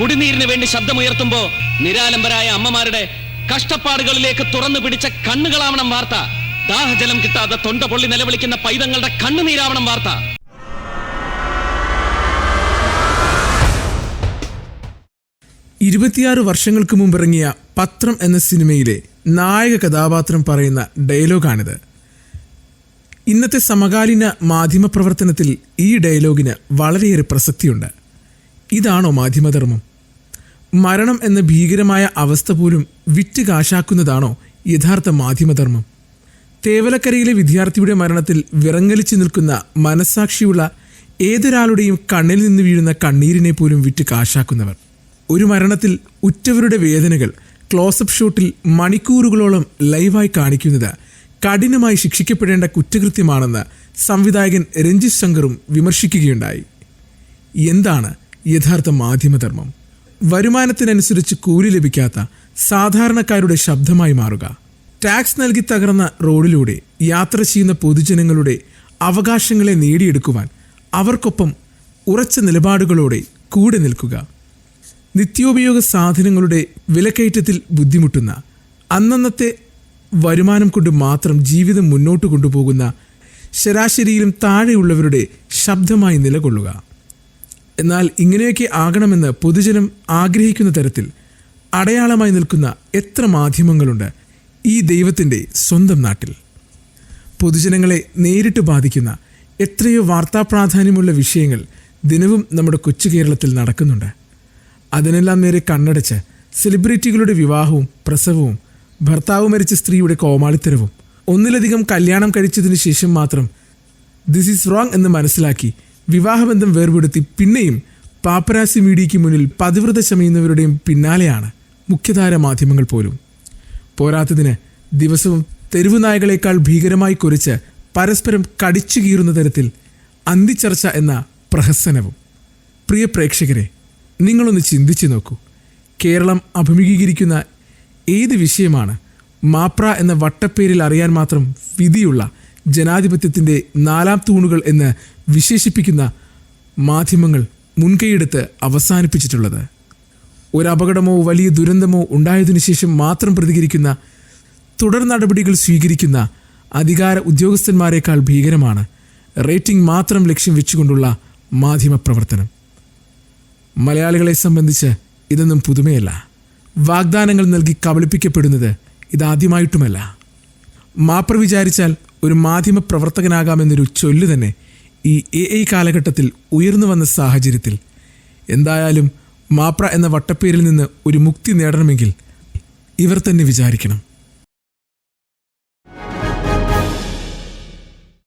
കുടിനീരിന് വേണ്ടി ശബ്ദമുയർത്തുമ്പോ നിരാലംബരായ അമ്മമാരുടെ കഷ്ടപ്പാടുകളിലേക്ക് തുറന്നു പിടിച്ച കണ്ണുകളാവണം വാർത്ത. ദാഹജലം കിട്ടാതെ തൊണ്ട പൊള്ളി നിലവിളിക്കുന്ന പൈതങ്ങളുടെ കണ്ണുനീരാവണം വാർത്ത. ഇരുപത്തിയാറ് വർഷങ്ങൾക്ക് മുമ്പിറങ്ങിയ പത്രം എന്ന സിനിമയിലെ നായക കഥാപാത്രം പറയുന്ന ഡയലോഗാണിത്. ഇന്നത്തെ സമകാലീന മാധ്യമപ്രവർത്തനത്തിൽ ഈ ഡയലോഗിന് വളരെയേറെ പ്രസക്തിയുണ്ട്. ഇതാണോ മാധ്യമധർമ്മം? മരണം എന്ന ഭീകരമായ അവസ്ഥ പോലും വിറ്റ് കാശാക്കുന്നതാണോ യഥാർത്ഥ മാധ്യമധർമ്മം? തേവലക്കരയിലെ വിദ്യാർത്ഥിയുടെ മരണത്തിൽ വിറങ്ങലിച്ചു നിൽക്കുന്ന മനസ്സാക്ഷിയുള്ള ഏതൊരാളുടെയും കണ്ണിൽ നിന്ന് വീഴുന്ന കണ്ണീരിനെ പോലും വിറ്റ് കാശാക്കുന്നവർ? ഒരു മരണത്തിൽ ഉറ്റവരുടെ വേദനകൾ ക്ലോസപ്പ് ഷോട്ടിൽ മണിക്കൂറുകളോളം ലൈവായി കാണിക്കുന്നത് കഠിനമായി ശിക്ഷിക്കപ്പെടേണ്ട കുറ്റകൃത്യമാണെന്ന് സംവിധായകൻ രഞ്ജിത് ശങ്കറും വിമർശിക്കുകയുണ്ടായി. എന്താണ് യഥാർത്ഥ മാധ്യമധർമ്മം. വരുമാനത്തിനനുസരിച്ച് കൂലി ലഭിക്കാത്ത സാധാരണക്കാരുടെ ശബ്ദമായി മാറുക. ടാക്സ് നൽകി തകർന്ന റോഡിലൂടെ യാത്ര ചെയ്യുന്ന പൊതുജനങ്ങളുടെ അവകാശങ്ങളെ നേടിയെടുക്കുവാൻ അവർക്കൊപ്പം ഉറച്ച നിലപാടുകളോടെ കൂടെ നിൽക്കുക. നിത്യോപയോഗ സാധനങ്ങളുടെ വിലക്കയറ്റത്തിൽ ബുദ്ധിമുട്ടുന്ന അന്നന്നത്തെ വരുമാനം കൊണ്ട് മാത്രം ജീവിതം മുന്നോട്ട് കൊണ്ടുപോകുന്ന ശരാശരിയിലും താഴെയുള്ളവരുടെ ശബ്ദമായി നിലകൊള്ളുക. എന്നാൽ ഇങ്ങനെയൊക്കെ ആകണമെന്ന് പൊതുജനം ആഗ്രഹിക്കുന്ന തരത്തിൽ അടയാളമായി നിൽക്കുന്ന എത്ര മാധ്യമങ്ങളുണ്ട് ഈ ദൈവത്തിന്റെ സ്വന്തം നാട്ടിൽ? പൊതുജനങ്ങളെ നേരിട്ട് ബാധിക്കുന്ന എത്രയോ വാർത്താ പ്രാധാന്യമുള്ള വിഷയങ്ങൾ ദിനവും നമ്മുടെ കൊച്ചു കേരളത്തിൽ നടക്കുന്നുണ്ട്. അതിനെല്ലാം നേരെ കണ്ണടച്ച് സെലിബ്രിറ്റികളുടെ വിവാഹവും പ്രസവവും ഭർത്താവ് മരിച്ച സ്ത്രീയുടെ കോമാളിത്തരവും ഒന്നിലധികം കല്യാണം കഴിച്ചതിന് ശേഷം മാത്രം ദിസ് ഈസ് റോങ് എന്ന് മനസ്സിലാക്കി വിവാഹബന്ധം വേർപെടുത്തി പിന്നെയും പാപ്പരാസി മീഡിയയ്ക്ക് മുന്നിൽ പതിവ്രത ചമയുന്നവരുടെയും പിന്നാലെയാണ് മുഖ്യധാര മാധ്യമങ്ങൾ പോലും. പോരാത്തതിന് ദിവസവും തെരുവു നായകളെക്കാൾ ഭീകരമായി കുറിച്ച് പരസ്പരം കടിച്ചു കീറുന്ന തരത്തിൽ അന്തിച്ചർച്ച എന്ന പ്രഹസനവും. പ്രിയ പ്രേക്ഷകരെ നിങ്ങളൊന്ന് ചിന്തിച്ചു നോക്കൂ. കേരളം അഭിമുഖീകരിക്കുന്ന ഏത് വിഷയമാണ് മാപ്ര എന്ന വട്ടപ്പേരിൽ അറിയാൻ മാത്രം വിധിയുള്ള ജനാധിപത്യത്തിന്റെ നാലാം തൂണുകൾ എന്ന് വിശേഷിപ്പിക്കുന്ന മാധ്യമങ്ങൾ മുൻകൈയെടുത്ത് അവസാനിപ്പിച്ചിട്ടുള്ളത്. ഒരു അപകടമോ വലിയ ദുരന്തമോ ഉണ്ടായതിനു ശേഷം മാത്രം പ്രതികരിക്കുന്ന തുടർ നടപടികൾ സ്വീകരിക്കുന്ന അധികാര ഉദ്യോഗസ്ഥന്മാരെക്കാൾ ഭീകരമാണ് റേറ്റിംഗ് മാത്രം ലക്ഷ്യം വെച്ചുകൊണ്ടുള്ള മാധ്യമ പ്രവർത്തനം. മലയാളികളെ സംബന്ധിച്ച് ഇതൊന്നും പുതുമയല്ല. വാഗ്ദാനങ്ങൾ നൽകി കബളിപ്പിക്കപ്പെടുന്നത് ഇതാദ്യമായിട്ടുമല്ല. മാപ്ര വിചാരിച്ചാൽ ഒരു മാധ്യമ പ്രവർത്തകനാകാമെന്നൊരു ചൊല്ല് തന്നെ ഈ എ ഐ കാലഘട്ടത്തിൽ ഉയർന്നു വന്ന സാഹചര്യത്തിൽ എന്തായാലും മാപ്ര എന്ന വട്ടപ്പേരിൽ നിന്ന് ഒരു മുക്തി നേടണമെങ്കിൽ ഇവർ തന്നെ വിചാരിക്കണം.